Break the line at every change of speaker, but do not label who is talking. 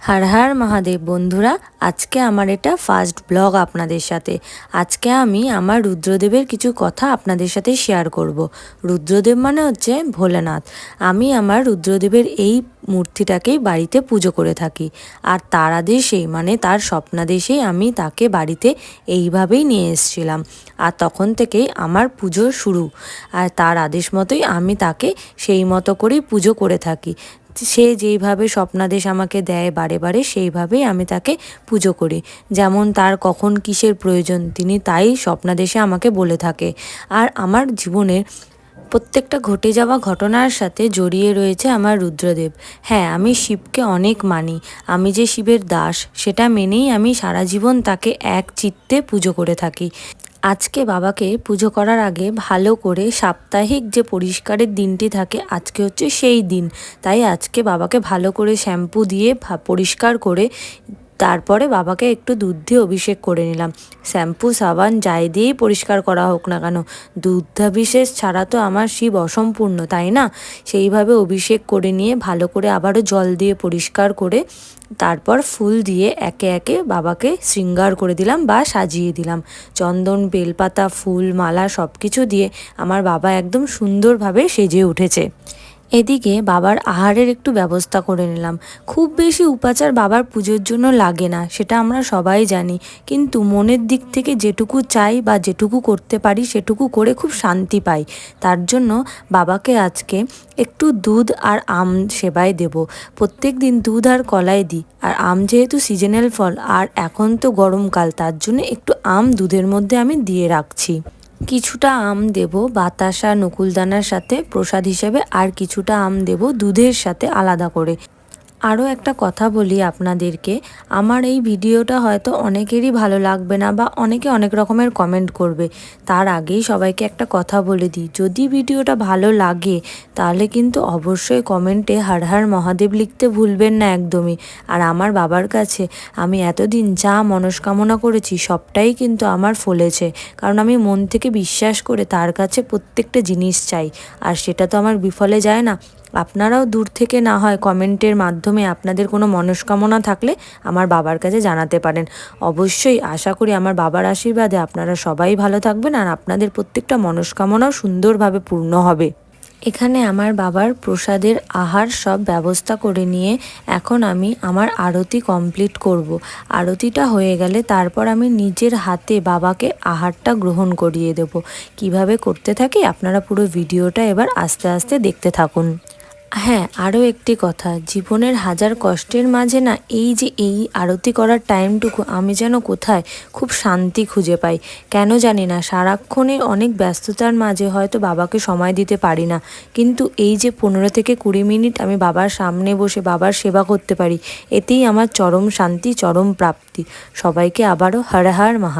হার হার মহাদেব বন্ধুরা, আজকে আমার এটা ফার্স্ট ব্লগ আপনাদের সাথে। আজকে আমি আমার রুদ্রদেবের কিছু কথা আপনাদের সাথে শেয়ার করব। রুদ্রদেব মানে হচ্ছে ভোলেনাথ। আমি আমার রুদ্রদেবের এই মূর্তিটাকেই বাড়িতে পুজো করে থাকি। আর তার আদেশেই মানে তার স্বপ্নাদেশেই আমি তাকে বাড়িতে এইভাবেই নিয়ে এসেছিলাম। আর তখন থেকেই আমার পুজো শুরু। আর তার আদেশ মতোই আমি তাকে সেই মতো করেই পুজো করে থাকি। সে যেইভাবে স্বপ্নাদেশ আমাকে দেয় বারে বারে, সেইভাবেই আমি তাকে পুজো করি। যেমন তার কখন কিসের প্রয়োজন, তিনি তাই স্বপ্নাদেশে আমাকে বলে থাকে। আর আমার জীবনের প্রত্যেকটা ঘটে যাওয়া ঘটনার সাথে জড়িয়ে রয়েছে আমার রুদ্রদেব। হ্যাঁ আমি শিবকে অনেক মানি। আমি যে শিবের দাস, সেটা মেনেই আমি সারা জীবন তাকে এক চিত্তে পুজো করে থাকি। আজকে বাবাকে পুজো করার আগে ভালো করে সাপ্তাহিক যে পরিষ্কারের দিনটি থাকে, আজকে হচ্ছে সেই দিন। তাই আজকে বাবাকে ভালো করে শ্যাম্পু দিয়ে পরিষ্কার করে তারপরে বাবাকে একটু দুধ দিয়ে অভিষেক করে নিলাম। শ্যাম্পু, সাবান, যাই দিয়েই পরিষ্কার করা হোক না কেন। দুগ্ধাভিষেক ছাড়া তো আমার শিব অসম্পূর্ণ, তাই না? সেইভাবে অভিষেক করে নিয়ে ভালো করে আবারও জল দিয়ে পরিষ্কার করে তারপর ফুল দিয়ে একে একে বাবাকে শৃঙ্গার করে দিলাম বা সাজিয়ে দিলাম। চন্দন, বেলপাতা, ফুল, মালা সব কিছু দিয়ে আমার বাবা একদম সুন্দরভাবে সেজে উঠেছে। এদিকে বাবার আহারের একটু ব্যবস্থা করে নিলাম। খুব বেশি উপাচার বাবার পুজোর জন্য লাগে না, সেটা আমরা সবাই জানি। কিন্তু মনের দিক থেকে যেটুকু চাই বা যেটুকু করতে পারি, সেটুকু করে খুব শান্তি পাই। তার জন্য বাবাকে আজকে একটু দুধ আর আম সেবায় দেব। প্রত্যেক দিন দুধ আর কলাই দিই। আর আম যেহেতু সিজনাল ফল, আর এখন তো গরমকাল, তার জন্য একটু আম দুধের মধ্যে আমি দিয়ে রাখছি। কিছুটা আম দেব, বাতাসা নকুলদানার সাথে প্রসাদ হিসেবে, আর কিছুটা আম দেব দুধের সাথে আলাদা করে। আরও একটা কথা বলি আপনাদেরকে। আমার এই ভিডিওটা হয়তো অনেকেরই ভালো লাগবে না বা অনেকে অনেক রকমের কমেন্ট করবে। তার আগেই সবাইকে একটা কথা বলে দিই। যদি ভিডিওটা ভালো লাগে, তাহলে কিন্তু অবশ্যই কমেন্টে হার হার মহাদেব লিখতে ভুলবেন না একদমই। আর আমার বাবার কাছে আমি এতদিন যা মনস্কামনা করেছি, সবটাই কিন্তু আমার ফলেছে। কারণ আমি মন থেকে বিশ্বাস করে তার কাছে প্রত্যেকটা জিনিস চাই। আর সেটা তো আমার বিফলে যায় না। আপনারাও দূর থেকে না হয় কমেন্টের মাধ্যমে আপনাদের কোনো মনস্কামনা থাকলে আমার বাবার কাছে জানাতে পারেন। অবশ্যই আশা করি আমার বাবার আশীর্বাদে আপনারা সবাই ভালো থাকবেন আর আপনাদের প্রত্যেকটা মনস্কামনাও সুন্দরভাবে পূর্ণ হবে। এখানে আমার বাবার প্রসাদের আহার সব ব্যবস্থা করে নিয়ে এখন আমি আমার আরতি কমপ্লিট করব। আরতিটা হয়ে গেলে তারপর আমি নিজের হাতে বাবাকে আহারটা গ্রহণ করিয়ে দেব। কীভাবে করতে থাকি আপনারা পুরো ভিডিওটা এবার আস্তে আস্তে দেখতে থাকুন। হ্যাঁ আরও একটি কথা। জীবনের হাজার কষ্টের মাঝে না এই যে এই আরতি করার টাইমটুকু আমি যেন কোথায় খুব শান্তি খুঁজে পাই। কেন জানি না সারাক্ষণে অনেক ব্যস্ততার মাঝে হয়তো বাবাকে সময় দিতে পারি না। কিন্তু এই যে পনেরো থেকে কুড়ি মিনিট আমি বাবার সামনে বসে বাবার সেবা করতে পারি, এতেই আমার চরম শান্তি, চরম প্রাপ্তি। সবাইকে আবারও হর হর মহা